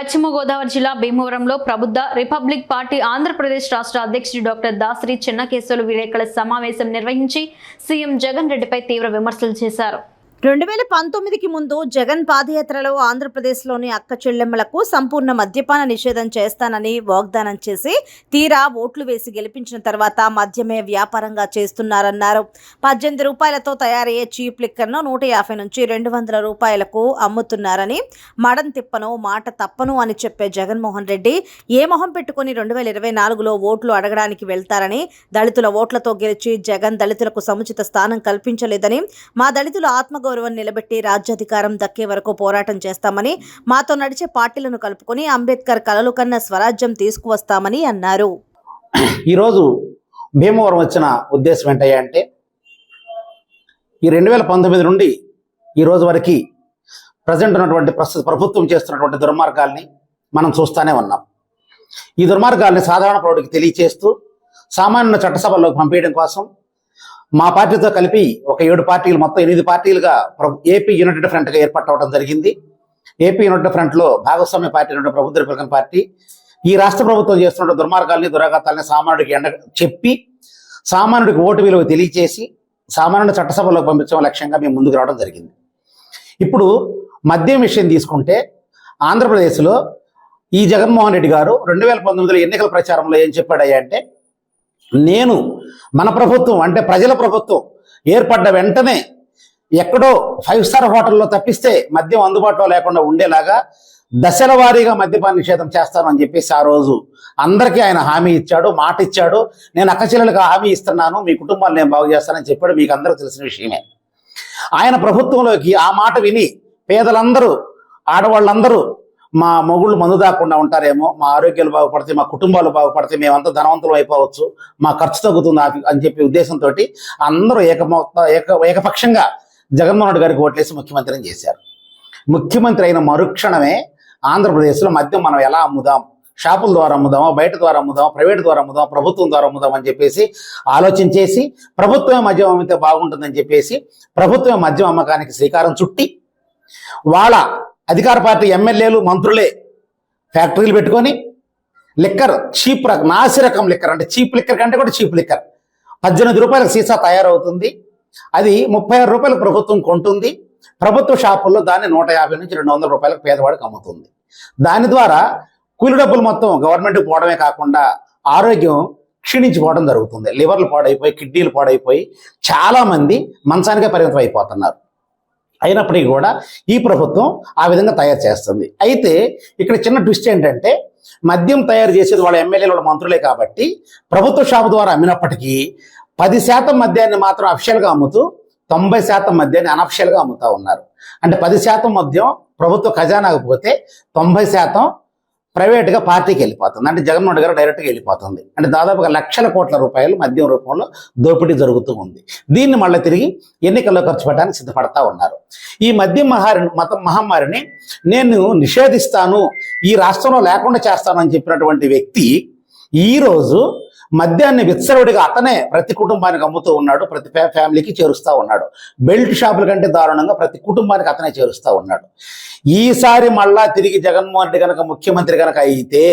పశ్చిమ గోదావరి జిల్లా భీమవరంలో ప్రబుద్ధ రిపబ్లిక్ పార్టీ ఆంధ్రప్రదేశ్ రాష్ట్ర అధ్యక్షుడు డాక్టర్ దాసరి చెన్నకేశవులు విలేకరుల సమావేశం నిర్వహించి సీఎం జగన్ రెడ్డిపై తీవ్ర విమర్శలు చేశారు. రెండు వేల పంతొమ్మిదికి ముందు జగన్ పాదయాత్రలో ఆంధ్రప్రదేశ్లోని అక్క చెల్లెమ్మలకు సంపూర్ణ మద్యపాన నిషేధం చేస్తానని వాగ్దానం చేసి తీరా ఓట్లు వేసి గెలిపించిన తర్వాత మద్యమే వ్యాపారంగా చేస్తున్నారన్నారు. పద్దెనిమిది రూపాయలతో తయారయ్యే చీప్ లిక్కర్ను నూట యాభై నుంచి రెండు వందల రూపాయలకు అమ్ముతున్నారని మడం తిప్పను మాట తప్పను అని చెప్పే జగన్మోహన్ రెడ్డి ఏ మొహం పెట్టుకుని రెండు వేల ఇరవై నాలుగులో ఓట్లు అడగడానికి వెళ్తారని దళితుల ఓట్లతో గెలిచి జగన్ దళితులకు సముచిత స్థానం కల్పించలేదని మా దళితుల ఆత్మగౌరవం నిలబెట్టి రాజ్యాధికారం దక్కే వరకు పోరాటం చేస్తామని మాతో నడిచే పార్టీలను కలుపుకొని అంబేద్కర్ కలలు కన్న స్వరాజ్యం తీసుకువస్తామని అన్నారు. ఈరోజు భీమవరం వచ్చిన ఉద్దేశం ఏంటయ్యా అంటే ఈ రెండు వేల పంతొమ్మిది నుండి ఈ రోజు వరకు ప్రజెంట్ ఉన్నటువంటి ప్రస్తుత ప్రభుత్వం చేస్తున్నటువంటి దుర్మార్గాల్ని మనం చూస్తూనే ఉన్నాం. ఈ దుర్మార్గాల్ని సాధారణ పౌరుడికి తెలియచేస్తూ సామాన్య చట్టసభల్లోకి పంపించడం కోసం మా పార్టీతో కలిపి ఒక ఏడు పార్టీలు మొత్తం ఎనిమిది పార్టీలుగా ఏపీ యునైటెడ్ ఫ్రంట్గా ఏర్పాటు అవడం జరిగింది. ఏపీ యునైటెడ్ ఫ్రంట్లో భాగస్వామ్య పార్టీ నుండి ప్రభుత్వ రిపబ్లికన్ పార్టీ ఈ రాష్ట్ర ప్రభుత్వం చేస్తున్న దుర్మార్గాల్ని దురాఘాతాలని సామాన్యుడికి ఎండ చెప్పి సామాన్యుడికి ఓటు విలువ తెలియచేసి సామాన్యుడు చట్టసభలోకి పంపించడం లక్ష్యంగా మేము ముందుకు రావడం జరిగింది. ఇప్పుడు మద్యం విషయం తీసుకుంటే ఆంధ్రప్రదేశ్లో ఈ జగన్మోహన్ రెడ్డి గారు రెండు వేల పంతొమ్మిదిలో ఎన్నికల ప్రచారంలో ఏం చెప్పాడయ్యా అంటే నేను మన ప్రభుత్వం అంటే ప్రజల ప్రభుత్వం ఏర్పడ్డ వెంటనే ఎక్కడో ఫైవ్ స్టార్ హోటల్లో తప్పిస్తే మద్యం అందుబాటులో లేకుండా ఉండేలాగా దశల వారీగా మద్యపాన నిషేధం చేస్తాను అని చెప్పేసి ఆ రోజు అందరికీ ఆయన హామీ ఇచ్చాడు మాట ఇచ్చాడు. నేను అక్కచెల్లెలకు హామీ ఇస్తున్నాను మీ కుటుంబాన్ని నేను బాగు చేస్తానని చెప్పాడు మీకు అందరూ తెలిసిన విషయమే. ఆయన ప్రభుత్వంలోకి ఆ మాట విని పేదలందరూ ఆడవాళ్ళందరూ మా మొగుళ్ళు మందు దాకుండా ఉంటారేమో మా ఆరోగ్యాలు బాగుపడితే మా కుటుంబాలు బాగుపడితే మేమంతా ధనవంతులు అయిపోవచ్చు మా ఖర్చు తగ్గుతుంది అని చెప్పే ఉద్దేశంతో అందరూ ఏకమొత్త ఏక ఏకపక్షంగా జగన్మోహన్ రెడ్డి గారికి ఓట్లేసి ముఖ్యమంత్రిని చేశారు. ముఖ్యమంత్రి అయిన మరుక్షణమే ఆంధ్రప్రదేశ్లో మద్యం మనం ఎలా అమ్ముదాం షాపుల ద్వారా అమ్ముదామా బయట ద్వారా అమ్ముదామా ప్రైవేట్ ద్వారా అమ్ముదాం ప్రభుత్వం ద్వారా అమ్ముదాం అని చెప్పేసి ఆలోచించేసి ప్రభుత్వమే మద్యం అమ్మితే బాగుంటుందని చెప్పేసి ప్రభుత్వమే మద్యం అమ్మకానికి శ్రీకారం చుట్టి వాళ్ళ అధికార పార్టీ ఎమ్మెల్యేలు మంత్రులే ఫ్యాక్టరీలు పెట్టుకొని లిక్కర్ చీప్ రకం నాసి రకం లిక్కర్ అంటే చీప్ లిక్కర్ కంటే కూడా చీప్ లిక్కర్. పద్దెనిమిది రూపాయలకు సీసా తయారవుతుంది. అది ముప్పై ఆరు రూపాయలు ప్రభుత్వం కొంటుంది. ప్రభుత్వ షాపుల్లో దాన్ని నూట యాభై నుంచి రెండు వందల రూపాయలకు పేదవాడికి అమ్ముతుంది. దాని ద్వారా కూలి డబ్బులు మొత్తం గవర్నమెంట్కి పోవడమే కాకుండా ఆరోగ్యం క్షీణించిపోవడం జరుగుతుంది. లివర్లు పాడైపోయి కిడ్నీలు పాడైపోయి చాలామంది మంచానికే పరిమితం అయిపోతున్నారు అయినప్పటికీ కూడా ఈ ప్రభుత్వం ఆ విధంగా తయారు చేస్తుంది. అయితే ఇక్కడ చిన్న ట్విస్ట్ ఏంటంటే మద్యం తయారు చేసేది వాళ్ళ ఎమ్మెల్యేలు వాళ్ళ మంత్రులే కాబట్టి ప్రభుత్వ షాపు ద్వారా అమ్మినప్పటికీ పది శాతం మద్యాన్ని మాత్రం అఫిషియల్గా అమ్ముతూ తొంభై శాతం మద్యాన్ని అనఫిషియల్గా అమ్ముతా ఉన్నారు. అంటే పది శాతం మద్యం ప్రభుత్వ ఖజానాకు పోతే తొంభై శాతం ప్రైవేట్గా పార్టీకి వెళ్ళిపోతుంది. అంటే జగన్మోహన్ గారు డైరెక్ట్గా వెళ్ళిపోతుంది. అంటే దాదాపుగా లక్షల కోట్ల రూపాయలు మద్యం రూపంలో దోపిడీ జరుగుతూ ఉంది. దీన్ని మళ్ళీ తిరిగి ఎన్నికల్లో ఖర్చు పెట్టడానికి సిద్ధపడతా ఉన్నారు. ఈ మద్యం మహారి మత మహమ్మారిని నేను నిషేధిస్తాను ఈ రాష్ట్రంలో లేకుండా చేస్తాను అని చెప్పినటువంటి వ్యక్తి ఈరోజు మద్యాన్ని విత్సరుడిగా అతనే ప్రతి కుటుంబానికి అమ్ముతూ ఉన్నాడు ప్రతి ఫ్యామిలీకి చేరుస్తూ ఉన్నాడు. బెల్ట్ షాపుల కంటే దారుణంగా ప్రతి కుటుంబానికి అతనే చేరుస్తూ ఉన్నాడు. ఈసారి మళ్ళా తిరిగి జగన్మోహన్ రెడ్డి కనుక ముఖ్యమంత్రి కనుక అయితే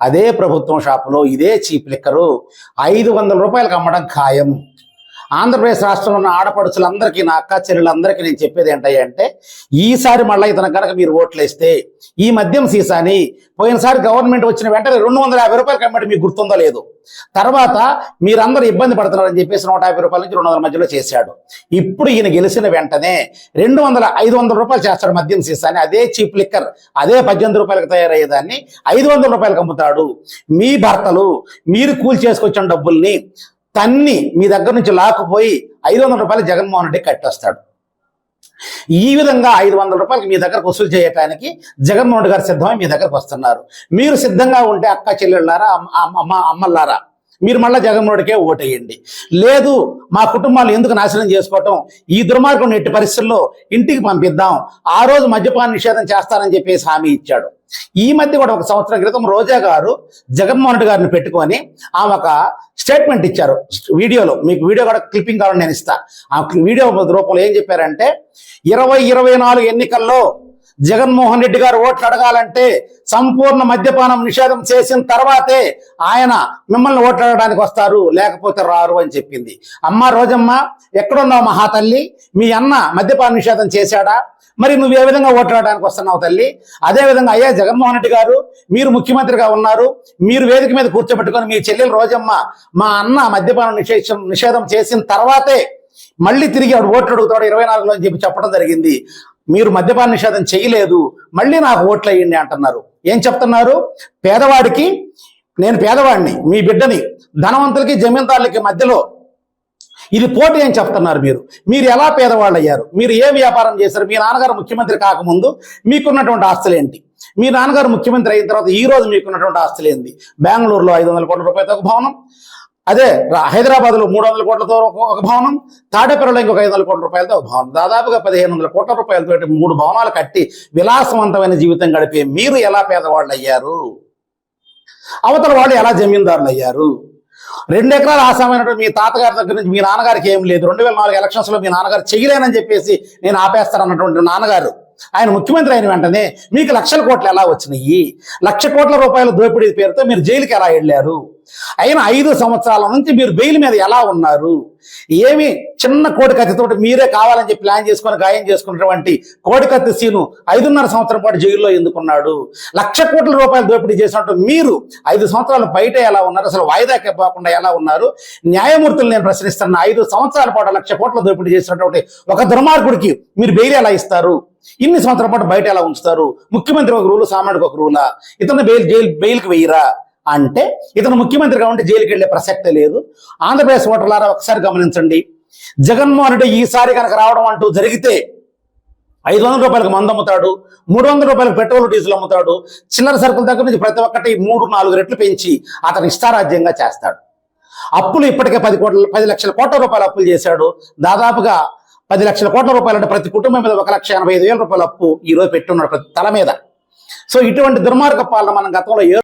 అదే ప్రభుత్వం షాపులో ఇదే చీప్ లిక్కరు ఐదు వందల రూపాయలకు అమ్మడం ఖాయం ఆంధ్రప్రదేశ్ రాష్ట్రంలో ఉన్న ఆడపడుచులందరికీ నా అక్క చెల్లెలందరికీ నేను చెప్పేది ఏంటయ్యా అంటే ఈసారి మళ్ళీ ఇతను కనుక మీరు ఓట్లు వేస్తే ఈ మద్యం సీసాని పోయినసారి గవర్నమెంట్ వచ్చిన వెంటనే రెండు వందల యాభై రూపాయలు కమ్మటి మీకు గుర్తుందో లేదు. తర్వాత మీరందరూ ఇబ్బంది పడుతున్నారని చెప్పేసి నూట యాభై రూపాయల నుంచి రెండు వందల మధ్యలో చేశాడు. ఇప్పుడు ఈయన గెలిచిన వెంటనే రెండు వందల ఐదు వందల రూపాయలు చేస్తాడు మద్యం సీసాని. అదే చీప్ లిక్కర్ అదే పద్దెనిమిది రూపాయలకు తయారయ్యేదాన్ని ఐదు వందల రూపాయలకు అమ్ముతాడు. మీ భర్తలు మీరు కూల్ చేసుకొచ్చిన డబ్బుల్ని తన్ని మీ దగ్గర నుంచి లాక్కుపోయి ఐదు వందల రూపాయలు జగన్మోహన్ రెడ్డి కట్టేస్తాడు. ఈ విధంగా ఐదు వందల రూపాయలు మీ దగ్గరకు వసూలు చేయటానికి జగన్మోహన్ రెడ్డి గారు సిద్ధమై మీ దగ్గరకు వస్తున్నారు. మీరు సిద్ధంగా ఉంటే అక్క చెల్లెళ్ళారా అమ్మ అమ్మల్లారా? మీరు మళ్ళీ జగన్మోహన్ రెడ్డికే ఓటేయండి. లేదు మా కుటుంబాలు ఎందుకు నాశనం చేసుకోవటం? ఈ దుర్మార్గం ఎట్టి పరిస్థితుల్లో ఇంటికి పంపిద్దాం. ఆ రోజు మద్యపాన నిషేధం చేస్తానని చెప్పేసి హామీ ఇచ్చాడు. ఈ మధ్య కూడా ఒక సంవత్సరం క్రితం రోజా గారు జగన్మోహన్ రెడ్డి గారిని పెట్టుకొని ఆమె ఒక స్టేట్మెంట్ ఇచ్చారు. వీడియోలో మీకు వీడియో కూడా క్లిప్పింగ్ కావాలని నేను ఇస్తా. ఆ వీడియో రూపంలో ఏం చెప్పారంటే ఇరవై ఇరవై నాలుగు ఎన్నికల్లో జగన్మోహన్ రెడ్డి గారు ఓట్లు అడగాలంటే సంపూర్ణ మద్యపానం నిషేధం చేసిన తర్వాతే ఆయన మిమ్మల్ని ఓట్లు అడగడానికి వస్తారు లేకపోతే రారు అని చెప్పింది. అమ్మ రోజమ్మ ఎక్కడున్నావు మహాతల్లి? మీ అన్న మద్యపాన నిషేధం చేశాడా? మరి నువ్వు ఏ విధంగా ఓట్లాడడానికి వస్తున్నావు తల్లి? అదే విధంగా అయ్యా జగన్మోహన్ రెడ్డి గారు మీరు ముఖ్యమంత్రిగా ఉన్నారు మీరు వేదిక మీద కూర్చోబెట్టుకొని మీ చెల్లెలు రోజమ్మ మా అన్న మద్యపానం నిషేధం నిషేధం చేసిన తర్వాతే మళ్ళీ తిరిగి ఆవిడ ఓట్లు అడుగుతాడు ఇరవై నాలుగులో అని చెప్పి చెప్పడం జరిగింది. మీరు మద్యపాన నిషేధం చేయలేదు మళ్ళీ నాకు ఓట్లు అయ్యండి అంటున్నారు. ఏం చెప్తున్నారు? పేదవాడికి నేను పేదవాడిని మీ బిడ్డని ధనవంతులకి జమీందారులకి మధ్యలో ఇది పోటీ అని చెప్తున్నారు మీరు. మీరు ఎలా పేదవాళ్ళు అయ్యారు మీరు ఏ వ్యాపారం చేశారు? మీ నాన్నగారు ముఖ్యమంత్రి కాకముందు మీకున్నటువంటి ఆస్తులు ఏంటి? మీ నాన్నగారు ముఖ్యమంత్రి అయిన తర్వాత ఈ రోజు మీకున్నటువంటి ఆస్తులు ఏంటి బెంగళూరులో ఐదు వందల కోట్ల రూపాయలతో ఒక భవనం. అదే హైదరాబాద్లో మూడు వందల కోట్లతో ఒక- ఒక భవనం. తాడేపల్లిలో ఇంకొక ఐదు వందల కోట్ల రూపాయలతో ఒక భవనం. దాదాపుగా పదిహేను వందల కోట్ల రూపాయలతో మూడు భవనాలు కట్టి విలాసవంతమైన జీవితం గడిపే మీరు ఎలా పేదవాళ్ళు అయ్యారు అవతల వాళ్ళు ఎలా జమీందారులు అయ్యారు రెండు ఎకరాలు ఆసామైనటువంటి మీ తాతగారి దగ్గర నుంచి మీ నాన్నగారికి ఏం లేదు. రెండు వేల నాలుగు ఎలక్షన్స్లో మీ నాన్నగారు చెయ్యలేనని చెప్పేసి నేను ఆపేస్తాను అన్నటువంటి నాన్నగారు. ఆయన ముఖ్యమంత్రి అయిన వెంటనే మీకు లక్షల కోట్లు ఎలా వచ్చినాయి? లక్ష కోట్ల రూపాయల దోపిడీ పేరుతో మీరు జైలుకి ఎలా వెళ్ళారు? అయిన ఐదు సంవత్సరాల నుంచి మీరు బెయిల్ మీద ఎలా ఉన్నారు? ఏమి చిన్న కోటి కత్తితో మీరే కావాలని చెప్పి ప్లాన్ చేసుకొని గాయం చేసుకున్నటువంటి కోటి కత్తి సీను ఐదున్నర సంవత్సరం పాటు జైల్లో ఎందుకున్నాడు? లక్ష కోట్ల రూపాయలు దోపిడీ చేసినట్టు మీరు ఐదు సంవత్సరాలు బయట ఎలా ఉన్నారు? అసలు వాయిదాకి పోకుండా ఎలా ఉన్నారు? న్యాయమూర్తులు నేను ప్రశ్నిస్తున్న ఐదు సంవత్సరాల పాటు లక్ష కోట్ల దోపిడీ చేసినటువంటి ఒక దుర్మార్గుడికి మీరు బెయిల్ ఎలా ఇస్తారు? ఇన్ని సంవత్సరాల పాటు బయట ఎలా ఉంచుతారు? ముఖ్యమంత్రి ఒక రూలు సామాన్యుడికి ఒక రూలా? ఇతను బెయిల్ జైలు బెయిల్కి వెయ్యరా? అంటే ఇతను ముఖ్యమంత్రిగా ఉంటే జైలుకి వెళ్ళే ప్రసక్తే లేదు. ఆంధ్రప్రదేశ్ ఓటర్లారా ఒకసారి గమనించండి. జగన్మోహన్ రెడ్డి ఈసారి కనుక రావడం అంటూ జరిగితే ఐదు వందల రూపాయలకు మందు అమ్ముతాడు మూడు వందల రూపాయలకు పెట్రోల్ డీజిల్ అమ్ముతాడు చిల్లర సరుకుల దగ్గర నుంచి ప్రతి ఒక్కటి మూడు నాలుగు రెట్లు పెంచి అతను ఇష్టారాజ్యంగా చేస్తాడు. అప్పులు ఇప్పటికే పది కోట్ల పది లక్షల కోట్ల రూపాయలు అప్పులు చేశాడు. దాదాపుగా పది లక్షల కోట్ల రూపాయలు అంటే ప్రతి కుటుంబం మీద ఒక లక్ష ఎనభై ఐదు వేల రూపాయల అప్పు ఈ రోజు పెట్టున్నాడు ప్రతి తల మీద. సో ఇటువంటి దుర్మార్గ పాలన మనం గతంలో ఏ